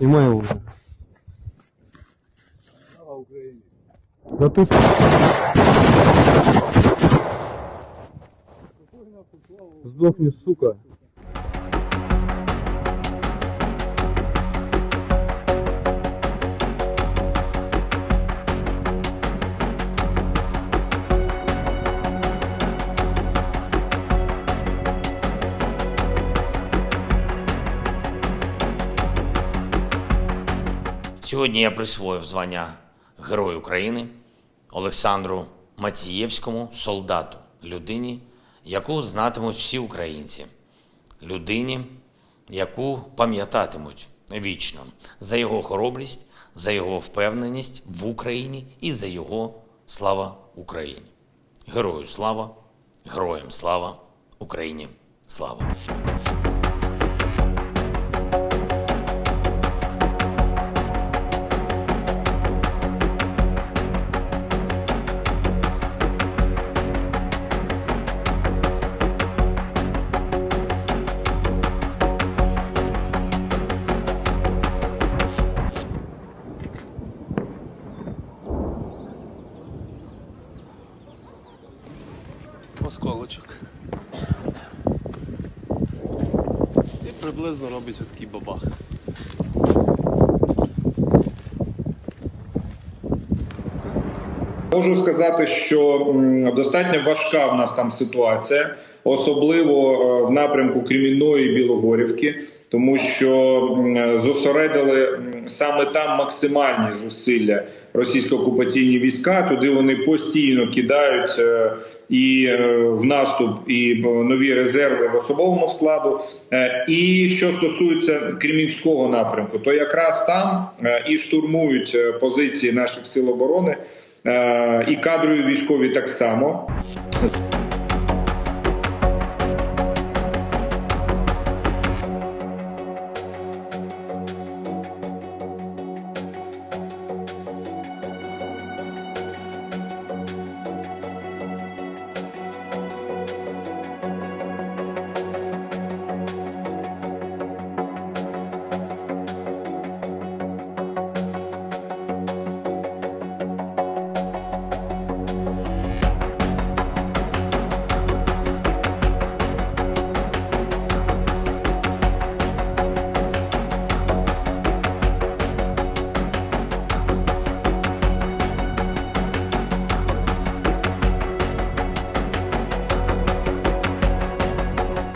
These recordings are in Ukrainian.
Снимаем уже. Слава Украине. Да ты... Сдохни, сука. Сьогодні я присвоїв звання Герой України Олександру Мацієвському, солдату, людині, яку знатимуть всі українці, людині, яку пам'ятатимуть вічно за його хоробрість, за його впевненість в Україні і за його слава Україні. Герою слава, героям слава, Україні слава! Приблизно робиться такий бабах. Можу сказати, що достатньо важка в нас там ситуація, особливо е, в напрямку Кремінної Білогорівки, тому що зосередили саме там максимальні зусилля російсько-окупаційні війська. Туди вони постійно кидають е, і е, в наступ, і нові резерви в особовому складу. І що стосується Кремінського напрямку, то якраз там і штурмують позиції наших сил оборони. Е, і кадрові військові так само.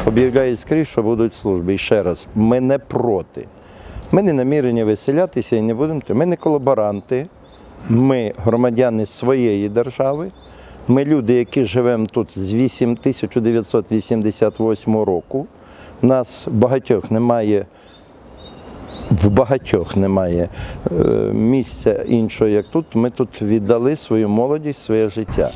Об'являють скрізь, що будуть служби. І ще раз, ми не проти. Ми не намірені виселятися і не будемо. Ми не колаборанти, ми громадяни своєї держави. Ми люди, які живемо тут з 1988 року. У нас багатьох немає, в багатьох немає е, місця іншого, як тут. Ми тут віддали свою молодість, своє життя.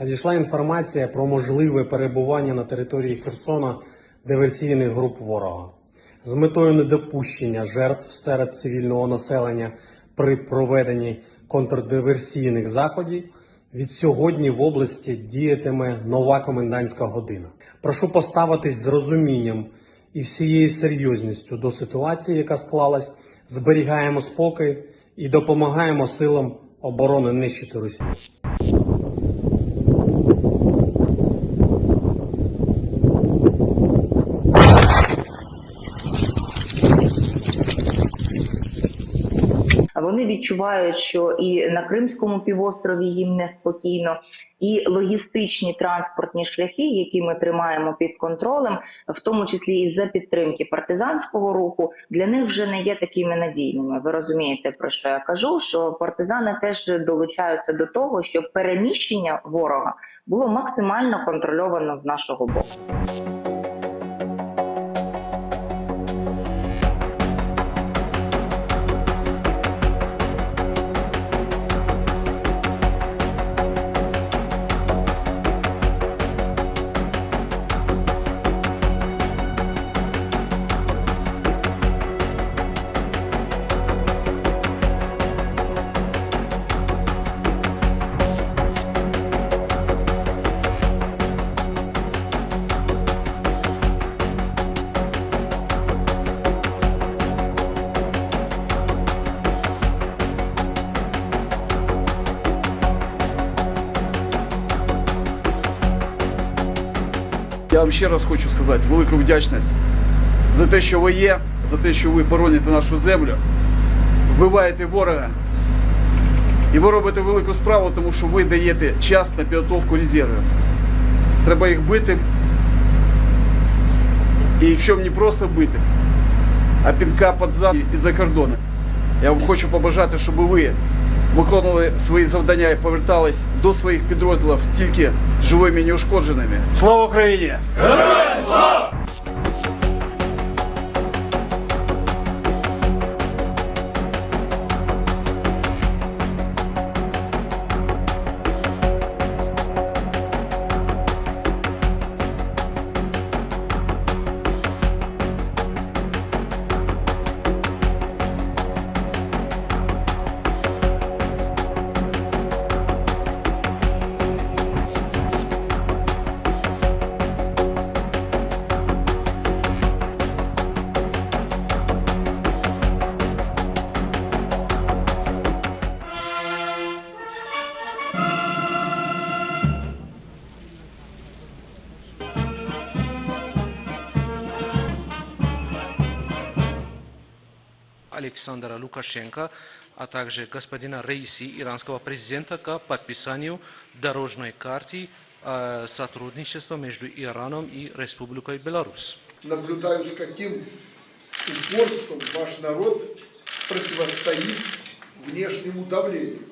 Надійшла інформація про можливе перебування на території Херсона диверсійних груп ворога з метою недопущення жертв серед цивільного населення при проведенні контрдиверсійних заходів. Від сьогодні в області діятиме нова комендантська година. Прошу поставитись з розумінням і всією серйозністю до ситуації, яка склалась. Зберігаємо спокій і допомагаємо силам оборони нищити Росію. Вони відчувають, що і на Кримському півострові їм неспокійно, і логістичні транспортні шляхи, які ми тримаємо під контролем, в тому числі і за підтримки партизанського руху, для них вже не є такими надійними. Ви розумієте, про що я кажу? Що партизани теж долучаються до того, щоб переміщення ворога було максимально контрольовано з нашого боку. Я вам ще раз хочу сказати велику вдячність за те, що ви є, за те, що ви бороните нашу землю, вбиваєте ворога. І ви робите велику справу, тому що ви даєте час на підготовку резервів. Треба їх бити. І чому не просто бити, а пінка під зад і за кордони. Я вам хочу побажати, щоб ви виконували свої завдання і повертались до своїх підрозділів тільки живими і неушкодженими. Слава Україні! Александра Лукашенко, а также господина Рейси, иранского президента, к подписанию дорожной карты э, сотрудничества между Ираном и Республикой Беларусь. наблюдаю, с каким упорством ваш народ противостоит внешнему давлению.